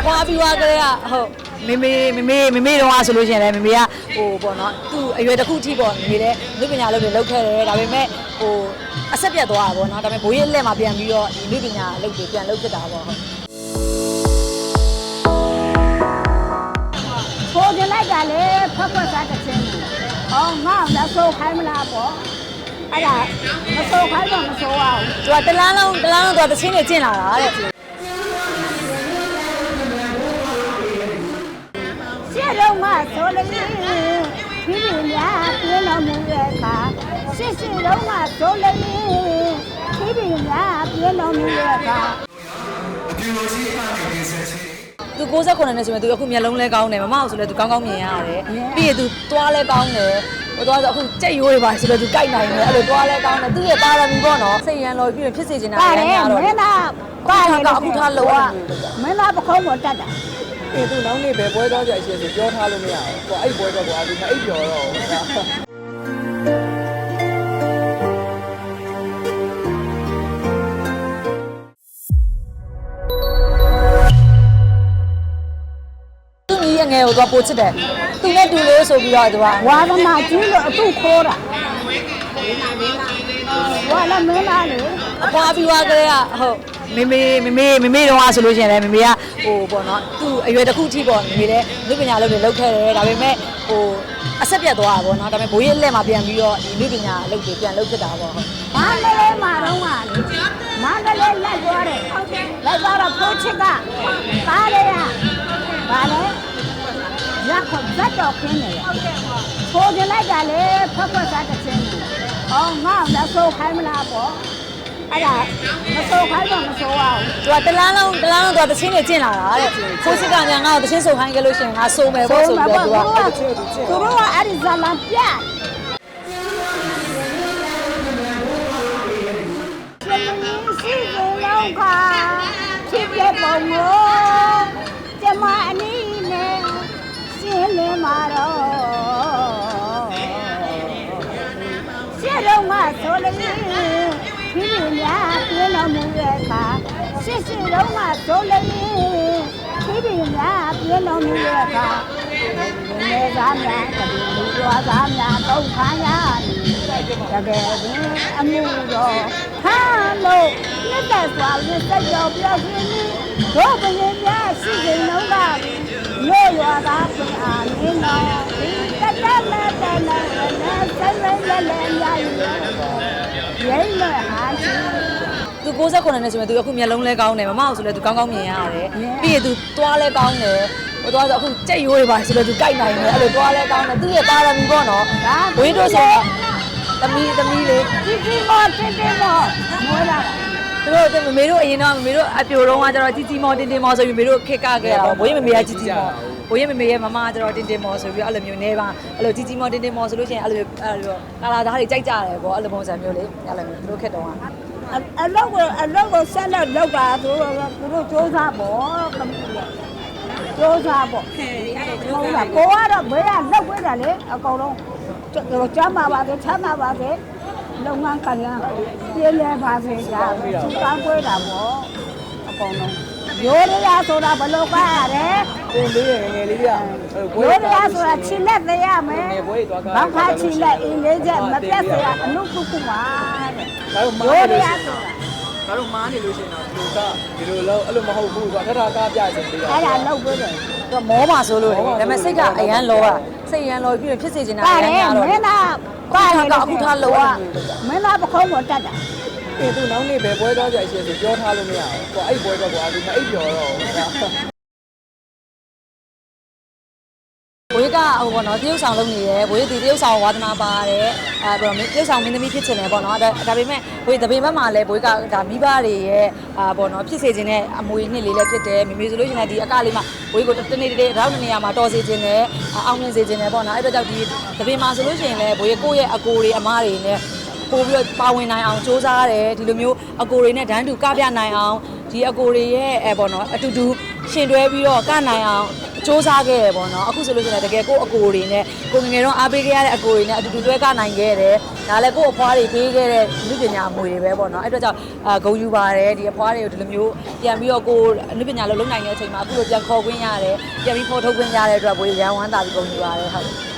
အဖွားပြီးွားကလေးကဟုတ်မေမေမေမေမေမေတော့ဆိုလို့ရှိရင်လည်းမေမေကဟိုပေါ့နော်သူအရွယ်တစ်ခုထိပေါ့မေမေလည်းလူပညာလုပ်တွေလုပ်ခဲ့တယ်ဒါပေမဲ့ဟိုအဆက်ပြတ်သွားတာပေါ့နော်ဒါပေမဲ့ဘိုးရဲ့လက်မှာပြန်ပြီးတော့ဒီလူပညာလုပ်တွေပြန်လုပ်ဖြစ်တာပေါ့ဟုတ်ပိုကြလိုက်တာလေဖက်ဖွက်စားတစ်ချင်း။အော်ငါ့လက်ဆိုးခိုင်းမလားပေါ့။အဲ့ဒါမဆိုးခိုင်းတော့မဆိုးအောင်သူကတလားလုံးတလားလုံးသူကတချင်းတွေကျင့်လာတာတဲ့။ တော့မှဆိုလို့ဖြည်းဖြည်းများပြင်းတော်မူတဲ့အခါရှစ်ရှစ်တော့မှဆိုလို့ဖြည်းဖြည်းများပြင်းတော်မူတဲ့အခါသူ69နဲ့ဆိုရင်သူအခုမျက်လုံးလဲကောင်းတယ်မမအောင်ဆိုလဲသူကောင်းကောင်းမြင်ရတယ်ပြီးရင်သူသွားလဲကောင်းတယ်ဟိုသွားဆိုအခုကြက်ရိုးတွေပါဆိုတော့သူကြိုက်နိုင်တယ်အဲ့လိုသွားလဲကောင်းတယ်သူ့ရဲ့ပါရမီပေါ့နော်စိတ်ရန်တော်ပြီးရင်ဖြစ်စေချင်တာပါလည်းတယ်များတော့မင်းသားပါတယ်အခုထားလို့ရတယ်မင်းသားပခုံးပေါ်တက်တာ အေးသူနောက်နေ့ပဲပွဲသွားကြအရှိဆိုပြောထားလို့မရဘူးကိုအဲ့ပွဲတော့ကိုအကူမအိပ်ပြောတော့ဘူးသူ့ကြီးရဲ့ငယ်ကိုသွားပို့ချစ်တယ်သူနဲ့တူလို့ဆိုပြီးတော့သူကဝါသနာကြီးလို့အခုခိုးတာဝါလာမင်းသားလေအဖွားပြီးွားကလေးကဟုတ် မေမေမေမေမေမေတော့ဆိုလို့ရှိရင်လည်းမေမေကဟိုပေါ့နော်သူအရွယ်တစ်ခုထိပေါ့မေမေလည်းလူပညာလုပ်တွေလုပ်ခဲ့တယ်ဒါပေမဲ့ဟိုအဆက်ပြတ်သွားတာပေါ့နော်ဒါပေမဲ့ဘိုးရဲ့လက်မှာပြန်ပြီးတော့ဒီလူပညာလုပ်တွေပြန်လုပ်ဖြစ်တာပေါ့ဟုတ်မန္တလေးမှာတော့ကလေမန္တလေးလိုက်သွားတယ်လိုက်သွားတော့ဖိုးချစ်ကကားလေးကဗာလေရက်ခွတ်ဇက်တော်ခင်းနေလေဖိုးကြလိုက်တာလေဖက်ဖွက်စားတစ်ချင်းအော်ငါ့လက်ဆိုးခိုင်းမလားပေါ့ အဲ့ဒါမဆိုးခိုင်းတော့မဆိုးအောင်သူကတလားလုံးတလားလုံးသူကတချင်းတွေကျင့်လာတာတဲ့ဖိုးစစ်ကညာငါ့ကိုတချင်းစုံခိုင်းခဲ့လို့ရှိရင်ငါစုံမယ်ပေါ့ဆိုပြီးတော့သူကသူတို့ကအဲ့ဒီဇလံပြတ်ရှိစေလောကဖြစ်တဲ့ပုံကိုကျ ရှစ်ရှစ်တော့မှဆိုလို့ဖြည်းဖြည်းများပြင်းတော်မူတဲ့အခါနေသားများတပည့်လူတော်သားများဒုက္ခရာတကယ်ပင်အမှုတော်ဟာလို့လက်သက်စွာလက်သက်ကြောပြောင်းခြင်းတို့ပရင်များရှိစဉ်လုံးကမြို့ရွာသားပြင်အားမင်းတော်ဒီတတမဲ့တဲ့နဲ့နဲ့ဆိုင်ဝဲလဲလဲအများကြီးရင်းလွယ်ဟာချီ သူ69နဲ့ဆိုရင်သူအခုမျက်လုံးလဲကောင်းတယ်မမအောင်ဆိုလဲသူကောင်းကောင်းမြင်ရတယ်ပြီးရင်သူသွားလဲကောင်းတယ်ဟိုသွားဆိုအခုကြက်ရိုးတွေပါဆိုတော့သူကြိုက်နိုင်တယ်အဲ့လိုသွားလဲကောင်းတယ်သူ့ရဲ့ပါရမီပေါ့နော်ဝေးတို့ဆိုတော့သမီးသမီးလေး ဒီဒီမောတင်းတင်းမောမောလာ သူတို့မမေတို့အရင်တော့မမေတို့အပြိုတော့ကကျတော့ជីជីမောတင်းတင်းမောဆိုပြီးမမေတို့ခက်ကခဲ့တာဘိုးရင်မမေကជីជីမောဘိုးရင်မမေရဲ့မမကကျတော့တင်းတင်းမောဆိုပြီးအဲ့လိုမျိုးနေပါအဲ့လိုជីជីမောတင်းတင်းမောဆိုလို့ရှိရင်အဲ့လိုအဲ့လိုကာလာသားတွေကြိုက်ကြတယ်ပေါ့အဲ့လိုပုံစံမျိုးလေးအဲ့လိုမျိုးတို့ခက်တော့က အလောက်ကိုအလောက်ကိုဆက်လက်လောက်တာဆိုတော့သူတို့စူးစမ်းပေါ့ကမစူးစမ်းပေါ့ဟုတ်လားကိုကတော့ဘေးကလောက်ဝဲတာလေအကောင်လုံးကျမ်းပါပါစေချမ်းသာပါစေလုပ်ငန်းကလျာပြည့်လည်ပါစေကြာသူကကွဲတာပေါ့အကောင်လုံး ရိုးရရဆိုတာဘလို့ကားရတယ်ကိုလေးရငယ်လေးပြပွဲရိုးရရဆိုတာချစ်လက်သေးရမယ်ငယ်ပွဲသွားကားဘာခါချစ်လက်အင်းလေးချက်မပြတ်စရာအနုကုကုပါတဲ့ဒါတော့မားရိုးရနေရလို့ဆိုတာဒါတော့မားနေလို့ရှိရင်တော့ဒီကဒီလိုလောက်အဲ့လိုမဟုတ်ဘူးကွာထထကားပြချင်သေးတာအဲ့ဒါလောက်ပြီးတယ်သူကမောပါဆိုလို့လေဒါပေမဲ့စိတ်ကအရန်လောတာစိတ်ရန်လောပြီးတော့ဖြစ်စေချင်တာပါအတရန်ယ်များတော့မင်းသားပါလေမင်းသားပခုံးပေါ်တက်တာ အေးသူနောက်နေ့ပဲပွဲသွားကြအရှိဆိုပြောထားလို့မရဘူးကိုအဲ့ပွဲတော့ကိုအကူမအိပ်ပြောတော့ဘူးဘွေးကဟိုပေါ့နော်တရုတ်ဆောင်လုပ်နေတယ်ဘွေးဒီတရုတ်ဆောင်ဝါသနာပါတယ်အဲပြီးတော့တရုတ်ဆောင်မင်းသမီးဖြစ်ချင်တယ်ပေါ့နော်ဒါဒါပေမဲ့ဘွေးတပင်ဘက်မှာလည်းဘွေးကဒါမိဘတွေရဲ့အာပေါ့နော်ဖြစ်စေချင်တဲ့အမွေနှစ်လေးလည်းဖြစ်တယ်မိမိဆိုလို့ရှိရင်ဒီအကလေးမှာဘွေးကိုတနေ့တည်းရောက်နေနေရမှာတော်စေချင်တယ်အောင်မြင်စေချင်တယ်ပေါ့နော်အဲ့ဒါကြောင့်ဒီတပင်မှာဆိုလို့ရှိရင်လည်းဘွေးကိုယ့်ရဲ့အကိုတွေအမားတွေနဲ့ ပို့ပြီးတော့ပါဝင်နိုင်အောင်စူးစမ်းရတယ်ဒီလိုမျိုးအကိုတွေနဲ့ဒန်းတူကပြနိုင်အောင်ဒီအကိုတွေရဲ့အဲပေါ့နော်အတူတူရှင်တွဲပြီးတော့ကနိုင်အောင်စ조사ခဲ့ရပေါ့နော်အခုဆိုလို့ရှိရင်တကယ်ကိုယ့်အကိုတွေနဲ့ကိုငယ်ငယ်တော့အားပေးခဲ့ရတဲ့အကိုတွေနဲ့အတူတူတွဲကနိုင်ခဲ့တယ်ဒါလည်းကိုယ့်အဖွားတွေပေးခဲ့တဲ့လူပညာအမွေတွေပဲပေါ့နော်အဲ့အတွက်ကြောင့်အာဂုဏ်ယူပါတယ်ဒီအဖွားတွေကိုဒီလိုမျိုးပြန်ပြီးတော့ကိုလူပညာလုံးလုံးနိုင်တဲ့အချိန်မှာအခုလိုပြန်ခေါ်ခွင့်ရတယ်ပြန်ပြီးဖော်ထုတ်ခွင့်ရတဲ့အတွက်ဘိုးရန်ဝမ်းသာပြီးဂုဏ်ယူပါတယ်ဟုတ်